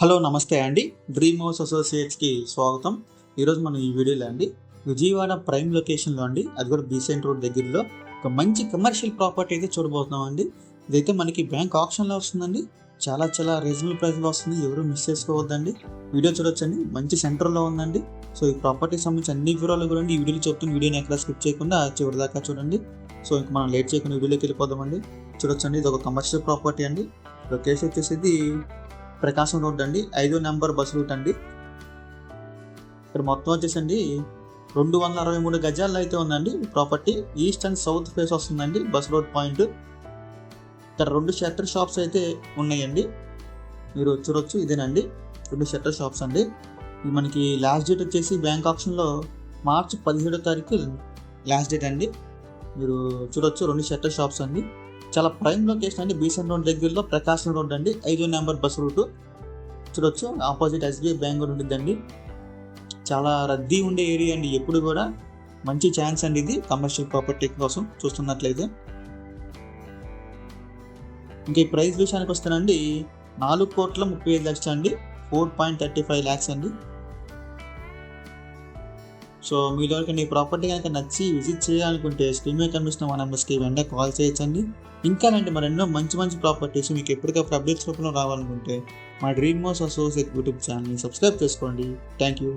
Hello నమస్తే అండి. Dream house అసోసియేట్స్కి స్వాగతం. ఈరోజు మనం ఈ వీడియోలో అండి విజయవాడ ప్రైమ్ లొకేషన్లో అండి అది కూడా బీసెంట్ రోడ్ దగ్గరలో ఒక మంచి కమర్షియల్ ప్రాపర్టీ అయితే చూడబోతున్నాం అండి ఇదైతే మనకి బ్యాంక్ ఆప్షన్లో వస్తుందండి. చాలా చాలా రీజనబుల్ ప్రైస్లో వస్తుంది. ఎవరు మిస్ చేసుకోవద్దండి. వీడియో చూడొచ్చండి. మంచి సెంటర్లో ఉందండి. సో ఈ ప్రాపర్టీకి సంబంధించి అన్ని వివరాలు కూడా ఈ వీడియోలో చెప్తున్న వీడియోని ఎక్కడ స్కిప్ చేయకుండా చివరి దాకా చూడండి. సో ఇంక మనం లేట్ చేయకుండా వీడియోకి వెళ్ళిపోదామండి. చూడొచ్చండి. ఇది ఒక కమర్షియల్ ప్రాపర్టీ అండి. లొకేషన్ వచ్చేసి ప్రకాశం రోడ్ అండి. ఐదో నెంబర్ బస్ రూట్ అండి. ఇక్కడ మొత్తం వచ్చేసండి రెండు వందల అరవై మూడు గజాల్లో అయితే ఉందండి. Property east and south face వస్తుందండి బస్ రోడ్ పాయింట్ ఇక్కడ రెండు షట్టర్ షాప్స్ అయితే ఉన్నాయండి. మీరు చూడొచ్చు ఇదేనండి. రెండు షట్టర్ షాప్స్ అండి. మనకి లాస్ట్ డేట్ వచ్చేసి బ్యాంక్ ఆప్షన్లో మార్చి పదిహేడో తారీఖు లాస్ట్ డేట్ అండి. మీరు చూడొచ్చు రెండు షట్టర్ షాప్స్ అండి. చాలా ప్రైమ్ లొకేషన్ అండి. బీసెంట్ రోడ్ దగ్గరలో ప్రకాశం రోడ్ అండి. ఐదో నెంబర్ బస్ రూటు. చూడొచ్చు. ఆపోజిట్ ఎస్బీఐ బ్యాంక్ ఉంటుందండి చాలా రద్దీ ఉండే ఏరియా అండి. ఎప్పుడు కూడా మంచి ఛాన్స్ అండి ఇది. కమర్షియల్ ప్రాపర్టీ కోసం చూస్తున్నట్లయితే. ఇంకా ఈ ప్రైస్ విషయానికి వస్తేనండి నాలుగు కోట్ల ముప్పై ఐదు లక్షలు అండి. Four point thirty five lakhs అండి. సో మీ దగ్గర ఈ ప్రాపర్టీ కనుక నచ్చి విజిట్ చేయాలనుకుంటే స్క్రీన్ మీద కనిపిస్తున్న మా నెంబర్స్కి వెంటనే కాల్ చేయొచ్చండి. ఇంకా అంటే మరెన్నో మంచి మంచి ప్రాపర్టీస్ మీకు ఎప్పటికప్పుడు అప్డేట్స్ రూపంలో రావాలనుకుంటే మా డ్రీమ్ మోస్ అసోసియేట్ యూట్యూబ్ ఛానల్ని సబ్స్క్రైబ్ చేసుకోండి. Thank you